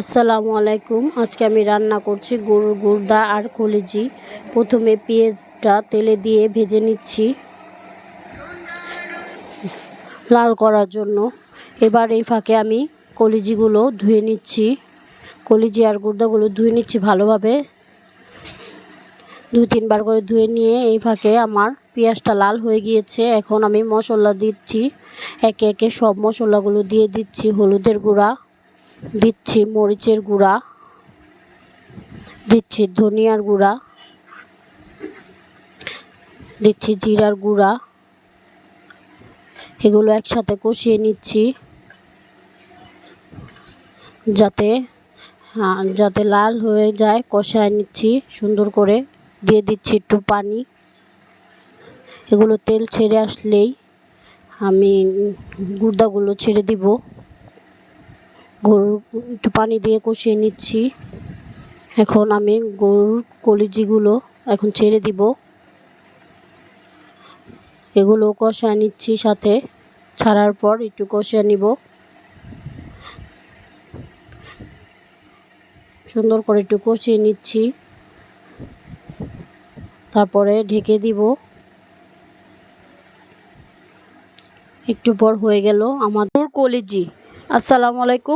আসসালামু আলাইকুম। আজকে আমি রান্না করছি গরুর গুর্দা আর কলিজি। প্রথমে পেঁয়াজটা তেলে দিয়ে ভেজে নিচ্ছি লাল করার জন্য। এবার এই ফাঁকে আমি কলিজিগুলো ধুয়ে নিচ্ছি। কলিজি আর গুর্দাগুলো ধুয়ে নিচ্ছি ভালোভাবে। দুই, তিনবার করে ধুয়ে নিয়ে এই ফাঁকে আমার পেঁয়াজটা লাল হয়ে গিয়েছে। এখন আমি মশলা দিচ্ছি। একে একে সব মশলাগুলো দিয়ে দিচ্ছি হলুদের গুঁড়া। দিচ্ছি মরিচের গুঁড়া দিচ্ছি ধনিয়ার গুঁড়া দিচ্ছি জিরার গুঁড়া এগুলো একসাথে কষিয়ে নিচ্ছি যাতে হ্যাঁ, যাতে লাল হয়ে যায় কষায় নিচ্ছি সুন্দর করে দিয়ে দিচ্ছি একটু পানি। এগুলো তেল ছেড়ে আসলেই আমি গুঁড়াগুলো ছেড়ে দিব। গরুর একটু পানি দিয়ে কষিয়ে নিচ্ছি। এখন আমি গরুর কলিজিগুলো এখন ছেড়ে দিব। এগুলো কষায় নিচ্ছি সাথে। ছাড়ার পর একটু কষিয়ে নিব। সুন্দর করে একটু কষিয়ে নিচ্ছি। তারপরে ঢেকে দিব। একটু পর হয়ে গেল আমাদের কলিজি। আসসালামু আলাইকুম।